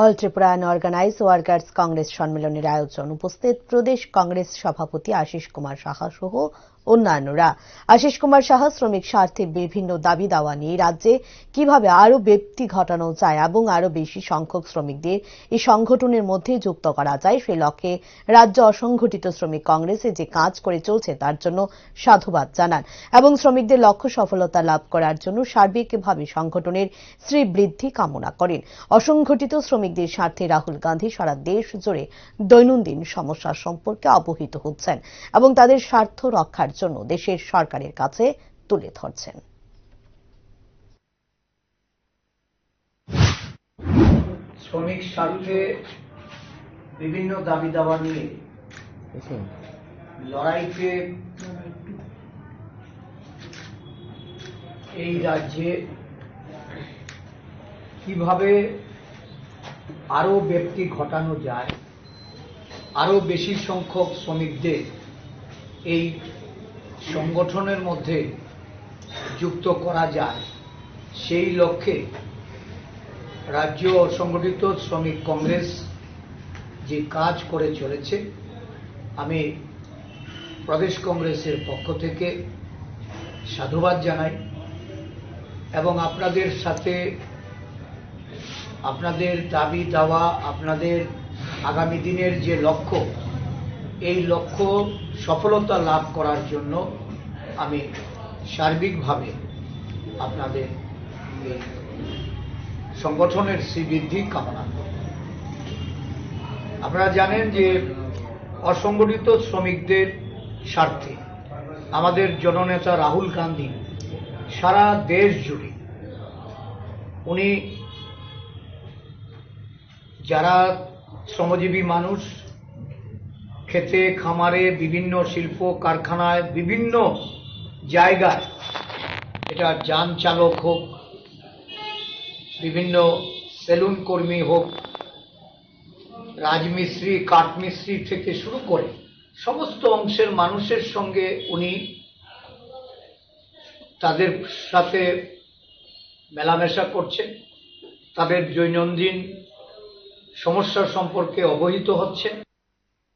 All Tripura organise workers Congress সম্মেলনের আয়োজন উপস্থিত প্রদেশ কংগ্রেস সভাপতি আশিস কুমার সাহা সহ অন্যান্যরা। আশিস কুমার সাহা শ্রমিক স্বার্থে বিভিন্ন দাবি দাওয়া নিয়ে রাজ্যে কীভাবে আরও ব্যক্তি ঘটানো যায় এবং আরও বেশি সংখ্যক শ্রমিকদের এই সংগঠনের মধ্যে যুক্ত করা যায়, সে লক্ষ্যে রাজ্য অসংগঠিত শ্রমিক কংগ্রেসে যে কাজ করে চলছে তার জন্য সাধুবাদ জানান এবং শ্রমিকদের লক্ষ্য সফলতা লাভ করার জন্য সার্বিকভাবে সংগঠনের শ্রীবৃদ্ধি কামনা করেন। অসংগঠিত শ্রমিকদের স্বার্থে রাহুল গান্ধী সারা দেশ জুড়ে দৈনন্দিন সমস্যা সম্পর্কে অবহিত হচ্ছেন এবং তাদের স্বার্থ রক্ষার জন্য দেশের সরকারের কাছে তুলে ধরছেন। শ্রমিক স্বার্থে বিভিন্ন দাবি দাওয়া নিয়ে লড়াইতে এই রাজ্যে কীভাবে আরও ব্যক্তি ঘটানো যায় আরও বেশি সংখ্যক শ্রমিকদের এই সংগঠনের মধ্যে যুক্ত করা যায়। সেই লক্ষ্যে রাজ্য অসংগঠিত শ্রমিক কংগ্রেস যে কাজ করে চলেছে, আমি প্রদেশ কংগ্রেসের পক্ষ থেকে সাধুবাদ জানাই এবং আপনাদের সাথে আপনাদের দাবি দাওয়া, আপনাদের আগামী দিনের যে লক্ষ্য, এই লক্ষ্য সফলতা লাভ করার জন্য আমি সার্বিকভাবে আপনাদের সংগঠনের শ্রীবৃদ্ধি কামনা করি। আপনারা জানেন যে অসংগঠিত শ্রমিকদের স্বার্থে আমাদের জননেতা রাহুল গান্ধী সারা দেশ জুড়ে উনি যারা শ্রমজীবী মানুষ, খেতে, খামারে, বিভিন্ন শিল্প কারখানায়, বিভিন্ন জায়গায়, এটা যান চালক হোক, বিভিন্ন সেলুন কর্মী হোক, রাজমিস্ত্রি, কাঠমিস্ত্রি থেকে শুরু করে সমস্ত অংশের মানুষের সঙ্গে উনি তাদের সাথে মেলামেশা করছেন, তাদের দৈনন্দিন সমস্যা সম্পর্কে অবহিত হচ্ছেন।